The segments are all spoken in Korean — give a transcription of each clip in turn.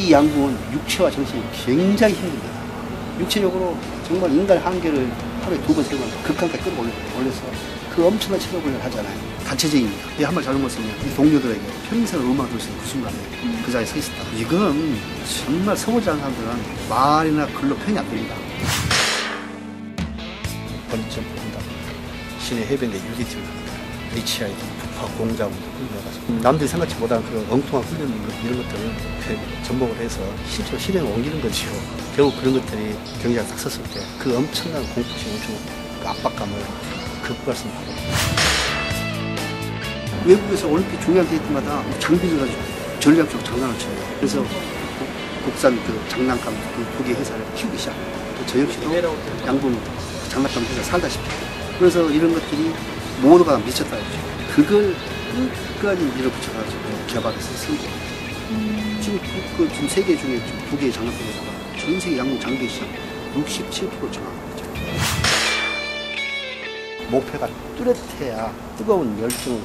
이 양궁은 육체와 정신이 굉장히 힘듭니다. 육체적으로 정말 인간 한계를 하루에 두 번, 세 번 극한까지 끌어올려서 그 엄청난 체력을 하잖아요. 단체적입니다. 이한말 잘못으면 이 동료들에게 평생을 음악을 줄수 있는 그 순간에 그 자리에 서 있었다. 이건 정말 서보지 않은 사람들은 말이나 글로 표현이 안 됩니다. 번점 본다. 시내 해변대 유기팀을 합니다. HID, 공작으로 훈련해가지고 남들이 생각지 못한 그런 엉뚱한 훈련 이런 것들을 접목을 해서 실제로 실행을 옮기는 거지요. 결국 그런 것들이 경기가 딱 섰을 때 그 엄청난 공포심, 엄청 그 압박감을 극복할 수 있는 외국에서 올림픽 중요한 데이트마다 장비를 가지고 전략적으로 장난을 쳐요. 그래서 국산 그 장난감 그 두개 회사를 키우기 시작합니다. 저 역시도 양분 장난감 회사 살다시피. 그래서 이런 것들이 모두가 미쳤다 했죠. 그걸 끝까지 밀어붙여가지고 개발해서 쓰고 지금 그, 그 지금 세계 중에 두 개의 회사가 전 세계 양분 장비 시장 67% 정하고 있죠. 목표가 뚜렷해야 뜨거운 열정을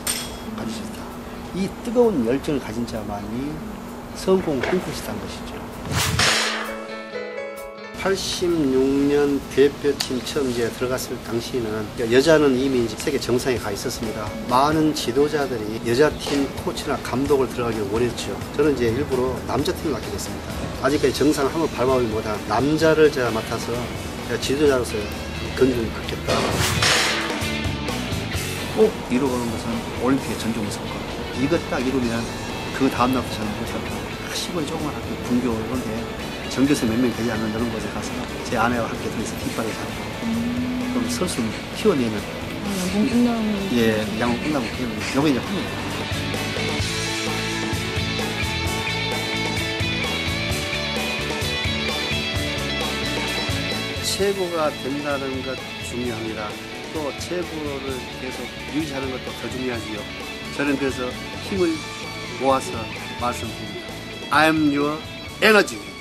가질 수 있다. 이 뜨거운 열정을 가진 자만이 성공 홈프시다는 것이죠. 86년 대표팀 처음 이제 들어갔을 당시에는 여자는 이미 이제 세계 정상에 가 있었습니다. 많은 지도자들이 여자팀 코치나 감독을 들어가기를 원했죠. 저는 이제 일부러 남자팀을 맡게 됐습니다. 아직까지 정상 한번 밟아보지 못한 남자를 제가 맡아서 제가 지도자로서 건강을 갖겠다. 꼭 이루어가는 것은 올림픽의 전종 우승권. 이것 딱 이루면 그 다음날부터 저는 그렇게 시골 조그만 학교 분교 이런데 전교생 몇 명 되지 않는 이런 곳에 가서 제 아내와 함께 둘이서 뒷발을 잡고 좀 설수 키워내는 양궁 끝나면 예 양호 끝나고 키워내는 요게 이제 합니다. 최고가 된다는 것 중요합니다. 또 최고를 계속 유지하는 것도 더 중요하지요. 저는 그래서 힘을 모아서 말씀드립니다. I am your energy.